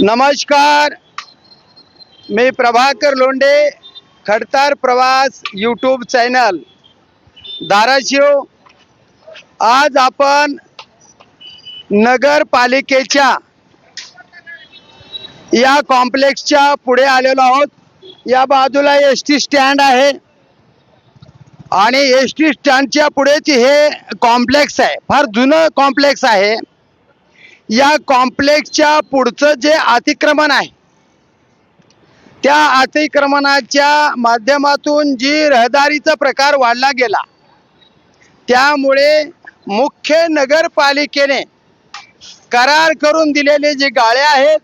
नमस्कार. मी प्रभाकर लोंढे खडतार प्रवास YouTube channel Dharashiv आज आपण नगरपालिकेच्या या कॉम्प्लेक्सच्या पुढे आलेलो आहोत. या बाजूला एस टी स्टँड आहे. आणि एस टी स्टँडच्या पुढेच हे कॉम्प्लेक्स आहे. फार जुनं कॉम्प्लेक्स आहे. या कॉम्प्लेक्सच्या पुढचं जे अतिक्रमण आहे त्या अतिक्रमणाच्या माध्यमातून जी रहदारीचा प्रकार वाढला गेला त्यामुळे मुख्य नगरपालिकेने करार करून दिलेले जे गाळ्या आहेत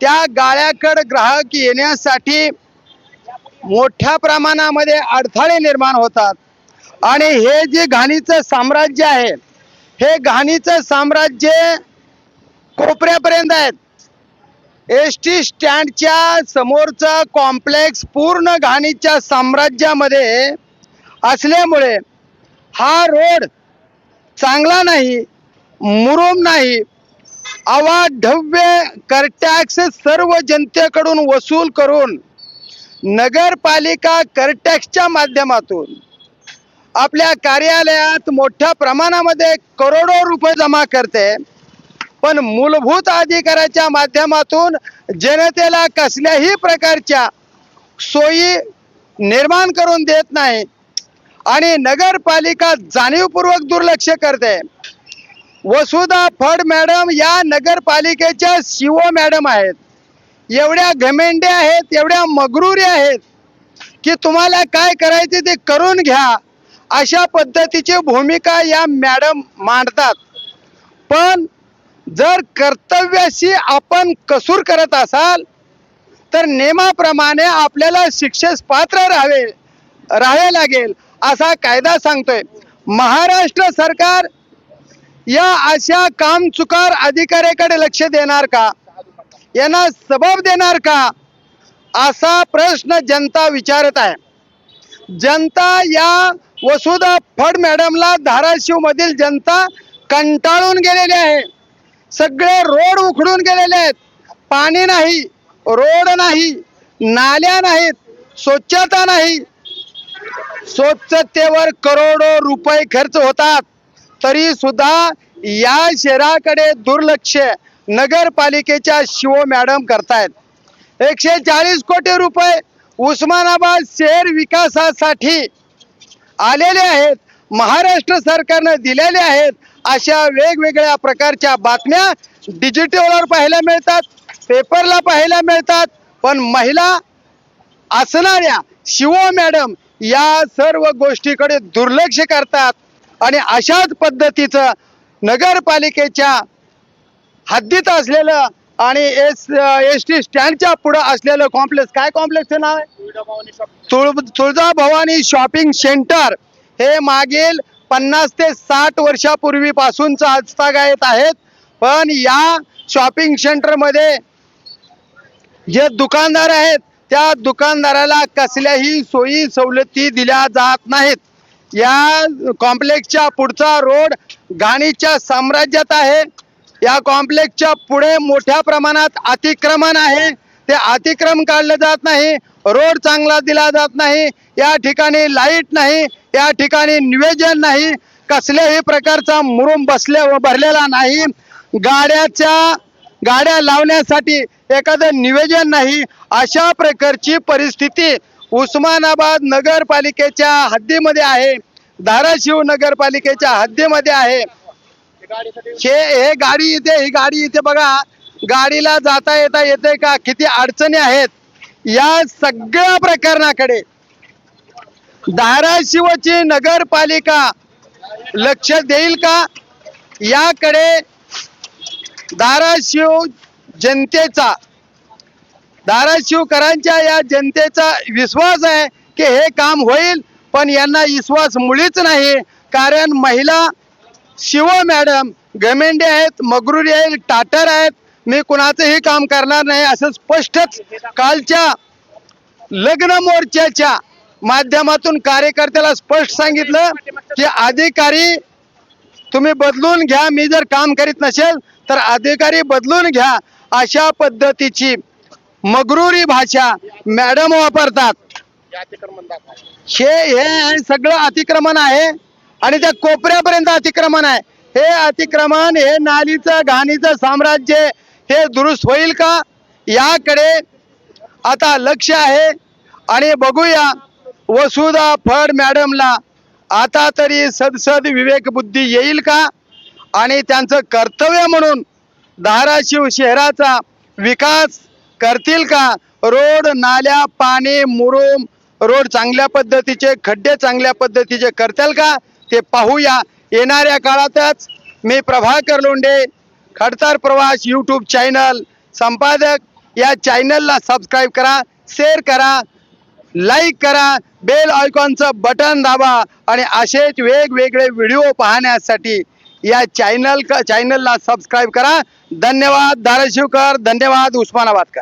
त्या गाळ्याकडे ग्राहक येण्यासाठी मोठ्या प्रमाणामध्ये अडथळे निर्माण होतात. आणि हे जे घाणीचं साम्राज्य आहे हे घाणीचं साम्राज्य कोपऱ्यापर्यंत आहेत. एस टी स्टँडच्या समोरचा कॉम्प्लेक्स पूर्ण घाणीच्या साम्राज्यामध्ये असल्यामुळे हा रोड चांगला नाही मुरुम नाही. अवाढव्य करटॅक्स सर्व जनतेकडून वसूल करून नगरपालिका करटॅक्सच्या माध्यमातून आपल्या कार्यालयात मोठ्या प्रमाणामध्ये करोडो रुपये जमा करते. पण मूलभूत अधिकाराच्या माध्यमातून जनतेला कसल्याही प्रकारच्या सोयी निर्माण करून देत नाही आणि नगरपालिका जाणीवपूर्वक दुर्लक्ष करते. वसुधा फड मॅडम या नगरपालिकेच्या शिव मॅडम आहेत. एवढ्या घमेंडे आहेत एवढ्या मगरुरी आहेत की तुम्हाला काय करायचे ते करून घ्या अशा पद्धतीची भूमिका या मॅडम मांडतात. पण जर कर्तव्याशी आपण कसूर करत असाल तर नियमाप्रमाणे आपल्याला शिक्षेस पात्र राहावे राहावे लागेल असा कायदा सांगतोय. महाराष्ट्र सरकार या अशा कामचुकार अधिकाऱ्याकडे लक्ष देणार का? यांना सबब देणार का? असा प्रश्न जनता विचारत आहे. जनता या वसुधा फड मॅडमला धाराशिव मधील जनता कंटाळून गेलेली आहे. सगळे रोड उखडून गेलेले आहेत. पाणी नाही रोड नाही नाल्या नाहीत स्वच्छता नाही. स्वच्छतेवर करोडो रुपये खर्च होतात. तरी सुद्धा या शहराकडे दुर्लक्ष नगरपालिकेच्या शिव मॅडम करतायत. एकशे चाळीस कोटी रुपये उस्मानाबाद शहर विकासासाठी आलेले आहेत. महाराष्ट्र सरकारनं दिलेले आहेत. अशा वेगवेगळ्या प्रकारच्या बातम्या डिजिटलवर पाहायला मिळतात पेपरला पाहायला मिळतात. पण महिला असणाऱ्या शिव मॅडम या सर्व गोष्टीकडे दुर्लक्ष करतात. आणि अशाच पद्धतीचं नगरपालिकेच्या हद्दीत असलेलं आणि एस एस टी स्टँडच्या पुढं असलेलं कॉम्प्लेक्स काय कॉम्प्लेक्सचं नाव आहे? तुळ तुळजा भवानी शॉपिंग सेंटर हे मागील पन्नास ते साठ वर्षापूर्वीपासूनच आजतागायत आहेत. पण या शॉपिंग सेंटरमध्ये जे दुकानदार आहेत त्या दुकानदाराला कसल्याही सोयी सवलती दिल्या जात नाहीत. या कॉम्प्लेक्सच्या पुढचा रोड घाणीच्या साम्राज्यात आहे. या कॉम्प्लेक्सच्या पुढे मोठ्या प्रमाणात अतिक्रमण आहे. ते अतिक्रम काढलं जात नाही. रोड चांगला दिला जात नाही. या ठिकाणी लाइट नाही. या ठिकाणी निवेदन नाही कसल्याही प्रकारचा मुरुम बसले भरलेला नाही. गाड्याच्या गाड्या लावण्यासाठी एखादं निवेदन नाही अशा प्रकारची परिस्थिती उस्मानाबाद नगरपालिकेच्या हद्दीमध्ये आहे. धाराशिव नगरपालिकेच्या हद्दीमध्ये आहे. हे हे गाडी इथे ही गाडी इथे बघा. गाडीला जाता येता येते का? किती अडचणी आहेत? या सगळ्या प्रकरणाकडे धाराशिवची नगरपालिका लक्ष देईल का? याकडे धाराशिव जनतेचा धाराशिवकरांच्या या जनतेचा विश्वास आहे की हे काम होईल पण यांना विश्वास मुळीच नाही. कारण महिला शिव मॅडम गमेंडे आहेत मगरुरी आहेत टाटर आहेत मी कुणाचंही काम करणार नाही असं स्पष्टच कालच्या लग्न मोर्चाच्या माध्यमातून कार्यकर्त्याला स्पष्ट सांगितलं की अधिकारी तुम्ही बदलून घ्या मी जर काम करीत नसेल तर अधिकारी बदलून घ्या अशा पद्धतीची मगरुरी भाषा मॅडम वापरतात. हे हे सगळं अतिक्रमण आहे आणि त्या कोपऱ्यापर्यंत अतिक्रमण आहे. हे अतिक्रमण हे नालीचं घाणीचं साम्राज्य हे दुरुस्त होईल का? याकडे आता लक्ष आहे. आणि बघूया वसुधा फड मॅडमला आता तरी सदसद विवेक बुद्धी येईल का? आणि त्यांचं कर्तव्य म्हणून धाराशिव शहराचा विकास करतील का? रोड नाल्या पाणी मुरुम रोड चांगल्या पद्धतीचे खड्डे चांगल्या पद्धतीचे करतील का? ते पाहूया. येणाऱ्या काळातच मी प्रभाकर लोंढे खडतर प्रवास यूट्यूब चॅनल संपादक. या चॅनलला सबस्क्राईब करा शेअर करा. लाईक करा बेल आयकॉनचं बटन दाबा आणि असेच वेगवेगळे व्हिडिओ पाहण्यासाठी या चॅनल चॅनलला सबस्क्राईब करा. धन्यवाद धाराशिवकर. धन्यवाद उस्मानाबादकर.